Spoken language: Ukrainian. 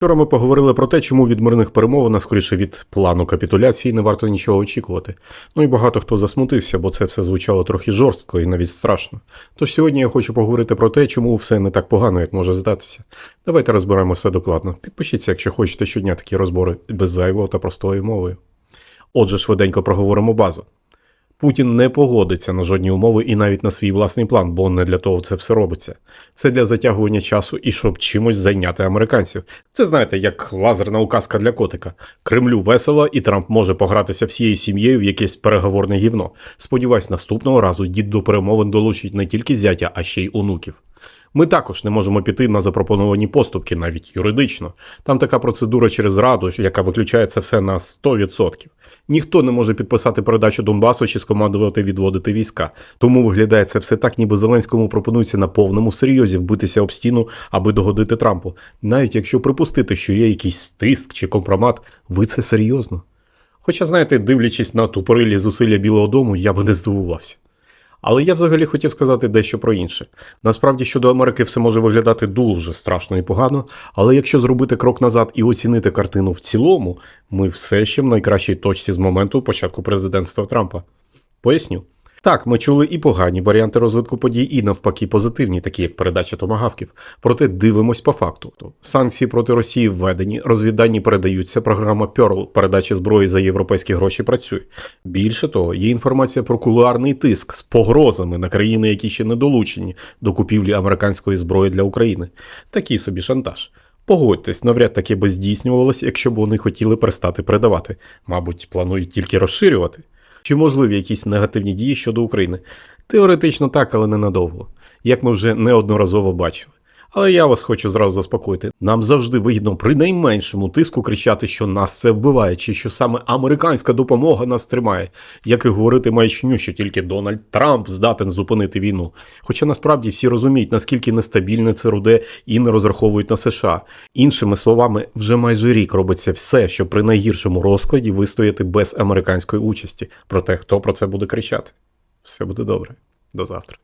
Вчора ми поговорили про те, чому від мирних перемовин, а скоріше від плану капітуляції, не варто нічого очікувати. Ну і багато хто засмутився, бо це все звучало трохи жорстко і навіть страшно. Тож сьогодні я хочу поговорити про те, чому все не так погано, як може здатися. Давайте розберемо все докладно. Підпишіться, якщо хочете щодня такі розбори без зайвого та простою мовою. Отже, швиденько проговоримо базу. Путін не погодиться на жодні умови і навіть на свій власний план, бо не для того це все робиться. Це для затягування часу і щоб чимось зайняти американців. Це знаєте, як лазерна указка для котика. Кремлю весело, і Трамп може погратися всією сім'єю в якесь переговорне гівно. Сподіваюсь, наступного разу дід до перемовин долучить не тільки зятя, а ще й онуків. Ми також не можемо піти на запропоновані поступки, навіть юридично. Там така процедура через раду, яка виключає це все на 100%. Ніхто не може підписати передачу Донбасу чи скомандувати відводити війська. Тому виглядає це все так, ніби Зеленському пропонується на повному серйозі вбитися об стіну, аби догодити Трампу. Навіть якщо припустити, що є якийсь тиск чи компромат, ви це серйозно. Хоча, знаєте, дивлячись на тупорилі зусилля Білого Дому, я би не здивувався. Але я взагалі хотів сказати дещо про інше. Насправді щодо Америки все може виглядати дуже страшно і погано, але якщо зробити крок назад і оцінити картину в цілому, ми все ще в найкращій точці з моменту початку президентства Трампа. Поясню. Так, ми чули і погані варіанти розвитку подій, і навпаки позитивні, такі як передача томагавків. Проте дивимось по факту. Санкції проти Росії введені, розвіддані передаються. Програма Pearl передачі зброї за європейські гроші працює. Більше того, є інформація про кулуарний тиск з погрозами на країни, які ще не долучені до купівлі американської зброї для України. Такий собі шантаж. Погодьтесь, навряд таки би здійснювалося, якщо б вони хотіли перестати передавати. Мабуть, планують тільки розширювати. Чи можливі якісь негативні дії щодо України? Теоретично так, але ненадовго, як ми вже неодноразово бачили. Але я вас хочу зразу заспокоїти. Нам завжди вигідно при найменшому тиску кричати, що нас це вбиває, чи що саме американська допомога нас тримає, як і говорити маячню, що тільки Дональд Трамп здатен зупинити війну. Хоча насправді всі розуміють, наскільки нестабільне це руде і не розраховують на США. Іншими словами, вже майже рік робиться все, щоб при найгіршому розкладі вистояти без американської участі. Проте хто про це буде кричати? Все буде добре. До завтра.